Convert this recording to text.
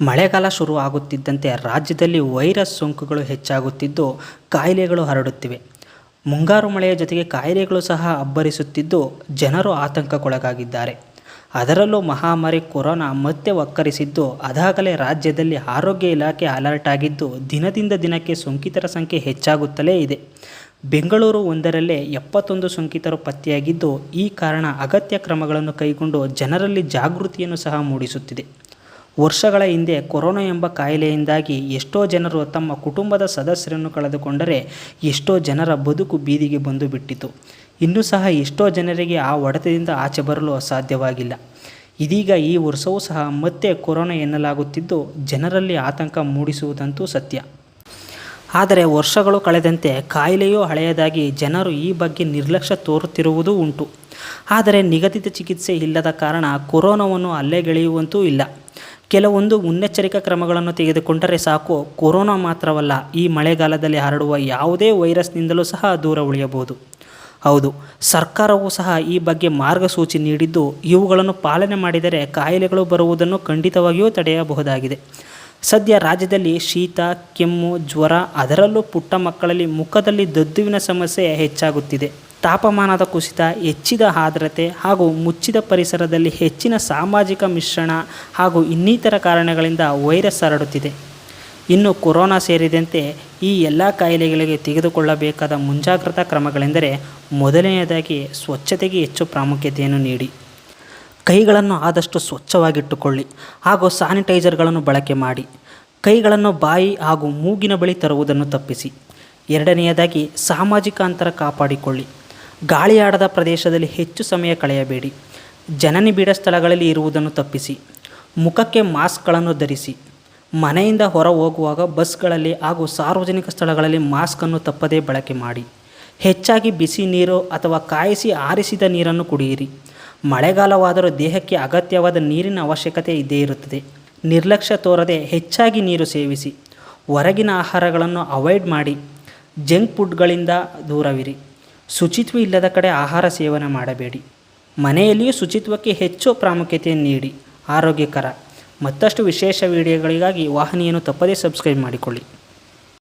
ಮಳೆಗಾಲ ಶುರು ಆಗುತ್ತಿದ್ದಂತೆ ರಾಜ್ಯದಲ್ಲಿ ವೈರಸ್ ಸೋಂಕುಗಳು ಹೆಚ್ಚಾಗುತ್ತಿದ್ದು ಕಾಯಿಲೆಗಳು ಹರಡುತ್ತಿವೆ. ಮುಂಗಾರು ಮಳೆಯ ಜೊತೆಗೆ ಕಾಯಿಲೆಗಳು ಸಹ ಅಬ್ಬರಿಸುತ್ತಿದ್ದು ಜನರು ಆತಂಕಕ್ಕೊಳಗಾಗಿದ್ದಾರೆ. ಅದರಲ್ಲೂ ಮಹಾಮಾರಿ ಕೊರೋನಾ ಮತ್ತೆ ಒಕ್ಕರಿಸಿದ್ದು ಅದಾಗಲೇ ರಾಜ್ಯದಲ್ಲಿ ಆರೋಗ್ಯ ಇಲಾಖೆ ಅಲರ್ಟ್ ಆಗಿದ್ದು ದಿನದಿಂದ ದಿನಕ್ಕೆ ಸೋಂಕಿತರ ಸಂಖ್ಯೆ ಹೆಚ್ಚಾಗುತ್ತಲೇ ಇದೆ. ಬೆಂಗಳೂರು ಒಂದರಲ್ಲೇ ಎಪ್ಪತ್ತೊಂದು ಸೋಂಕಿತರು ಪತ್ತೆಯಾಗಿದ್ದು ಈ ಕಾರಣ ಅಗತ್ಯ ಕ್ರಮಗಳನ್ನು ಕೈಗೊಂಡು ಜನರಲ್ಲಿ ಜಾಗೃತಿಯನ್ನು ಸಹ ಮೂಡಿಸುತ್ತಿದೆ. ವರ್ಷಗಳ ಹಿಂದೆ ಕೊರೋನಾ ಎಂಬ ಕಾಯಿಲೆಯಿಂದಾಗಿ ಎಷ್ಟೋ ಜನರು ತಮ್ಮ ಕುಟುಂಬದ ಸದಸ್ಯರನ್ನು ಕಳೆದುಕೊಂಡರೆ ಎಷ್ಟೋ ಜನರ ಬದುಕು ಬೀದಿಗೆ ಬಂದು ಬಿಟ್ಟಿತು. ಇನ್ನೂ ಸಹ ಎಷ್ಟೋ ಜನರಿಗೆ ಆ ಹೊಡೆತದಿಂದ ಆಚೆ ಬರಲು ಅಸಾಧ್ಯವಾಗಿಲ್ಲ. ಇದೀಗ ಈ ವರ್ಷವೂ ಸಹ ಮತ್ತೆ ಕೊರೋನಾ ಎನ್ನಲಾಗುತ್ತಿದ್ದು ಜನರಲ್ಲಿ ಆತಂಕ ಮೂಡಿಸುವುದಂತೂ ಸತ್ಯ. ಆದರೆ ವರ್ಷಗಳು ಕಳೆದಂತೆ ಕಾಯಿಲೆಯೂ ಹಳೆಯದಾಗಿ ಜನರು ಈ ಬಗ್ಗೆ ನಿರ್ಲಕ್ಷ್ಯ ತೋರುತ್ತಿರುವುದೂ ಉಂಟು. ಆದರೆ ನಿಗದಿತ ಚಿಕಿತ್ಸೆ ಇಲ್ಲದ ಕಾರಣ ಕೊರೋನಾವನ್ನು ಅಲ್ಲೆಗೆಳೆಯುವಂತೂ ಇಲ್ಲ. ಕೆಲವೊಂದು ಮುನ್ನೆಚ್ಚರಿಕಾ ಕ್ರಮಗಳನ್ನು ತೆಗೆದುಕೊಂಡರೆ ಸಾಕು. ಕೊರೋನಾ ಮಾತ್ರವಲ್ಲ, ಈ ಮಳೆಗಾಲದಲ್ಲಿ ಹರಡುವ ಯಾವುದೇ ವೈರಸ್ನಿಂದಲೂ ಸಹ ದೂರ ಉಳಿಯಬಹುದು. ಹೌದು, ಸರ್ಕಾರವೂ ಸಹ ಈ ಬಗ್ಗೆ ಮಾರ್ಗಸೂಚಿ ನೀಡಿದ್ದು, ಇವುಗಳನ್ನು ಪಾಲನೆ ಮಾಡಿದರೆ ಕಾಯಿಲೆಗಳು ಬರುವುದನ್ನು ಖಂಡಿತವಾಗಿಯೂ ತಡೆಯಬಹುದಾಗಿದೆ. ಸದ್ಯ ರಾಜ್ಯದಲ್ಲಿ ಶೀತ, ಕೆಮ್ಮು, ಜ್ವರ, ಅದರಲ್ಲೂ ಪುಟ್ಟ ಮಕ್ಕಳಲ್ಲಿ ಮುಖದಲ್ಲಿ ದದ್ದುವಿನ ಸಮಸ್ಯೆ ಹೆಚ್ಚಾಗುತ್ತಿದೆ. ತಾಪಮಾನದ ಕುಸಿತ, ಹೆಚ್ಚಿದ ಆದ್ರತೆ ಹಾಗೂ ಮುಚ್ಚಿದ ಪರಿಸರದಲ್ಲಿ ಹೆಚ್ಚಿನ ಸಾಮಾಜಿಕ ಮಿಶ್ರಣ ಹಾಗೂ ಇನ್ನಿತರ ಕಾರಣಗಳಿಂದ ವೈರಸ್ ಹರಡುತ್ತಿದೆ. ಇನ್ನು ಕೊರೋನಾ ಸೇರಿದಂತೆ ಈ ಎಲ್ಲ ಕಾಯಿಲೆಗಳಿಗೆ ತೆಗೆದುಕೊಳ್ಳಬೇಕಾದ ಮುಂಜಾಗ್ರತಾ ಕ್ರಮಗಳೆಂದರೆ ಮೊದಲನೆಯದಾಗಿ ಸ್ವಚ್ಛತೆಗೆ ಹೆಚ್ಚು ಪ್ರಾಮುಖ್ಯತೆಯನ್ನು ನೀಡಿ. ಕೈಗಳನ್ನು ಆದಷ್ಟು ಸ್ವಚ್ಛವಾಗಿಟ್ಟುಕೊಳ್ಳಿ ಹಾಗೂ ಸ್ಯಾನಿಟೈಸರ್ಗಳನ್ನು ಬಳಕೆ ಮಾಡಿ. ಕೈಗಳನ್ನು ಬಾಯಿ ಹಾಗೂ ಮೂಗಿನ ಬಳಿ ತರುವುದನ್ನು ತಪ್ಪಿಸಿ. ಎರಡನೆಯದಾಗಿ ಸಾಮಾಜಿಕ ಅಂತರ ಕಾಪಾಡಿಕೊಳ್ಳಿ. ಗಾಳಿಯಾಡದ ಪ್ರದೇಶದಲ್ಲಿ ಹೆಚ್ಚು ಸಮಯ ಕಳೆಯಬೇಡಿ. ಜನನಿಬಿಡ ಸ್ಥಳಗಳಲ್ಲಿ ಇರುವುದನ್ನು ತಪ್ಪಿಸಿ. ಮುಖಕ್ಕೆ ಮಾಸ್ಕ್ಗಳನ್ನು ಧರಿಸಿ. ಮನೆಯಿಂದ ಹೊರ ಹೋಗುವಾಗ ಬಸ್ಗಳಲ್ಲಿ ಹಾಗೂ ಸಾರ್ವಜನಿಕ ಸ್ಥಳಗಳಲ್ಲಿ ಮಾಸ್ಕನ್ನು ತಪ್ಪದೇ ಬಳಕೆ ಮಾಡಿ. ಹೆಚ್ಚಾಗಿ ಬಿಸಿ ನೀರು ಅಥವಾ ಕಾಯಿಸಿ ಆರಿಸಿದ ನೀರನ್ನು ಕುಡಿಯಿರಿ. ಮಳೆಗಾಲವಾದರೂ ದೇಹಕ್ಕೆ ಅಗತ್ಯವಾದ ನೀರಿನ ಅವಶ್ಯಕತೆ ಇದ್ದೇ ಇರುತ್ತದೆ. ನಿರ್ಲಕ್ಷ್ಯ ತೋರದೆ ಹೆಚ್ಚಾಗಿ ನೀರು ಸೇವಿಸಿ. ಹೊರಗಿನ ಆಹಾರಗಳನ್ನು ಅವಾಯ್ಡ್ ಮಾಡಿ. ಜಂಕ್ ಫುಡ್ಗಳಿಂದ ದೂರವಿರಿ. ಶುಚಿತ್ವ ಇಲ್ಲದ ಕಡೆ ಆಹಾರ ಸೇವನೆ ಮಾಡಬೇಡಿ. ಮನೆಯಲ್ಲಿಯೂ ಶುಚಿತ್ವಕ್ಕೆ ಹೆಚ್ಚು ಪ್ರಾಮುಖ್ಯತೆಯನ್ನು ನೀಡಿ. ಆರೋಗ್ಯಕರ. ಮತ್ತಷ್ಟು ವಿಶೇಷ ವಿಡಿಯೋಗಳಿಗಾಗಿ ವಾಹಿನಿಯನ್ನು ತಪ್ಪದೇ ಸಬ್ಸ್ಕ್ರೈಬ್ ಮಾಡಿಕೊಳ್ಳಿ.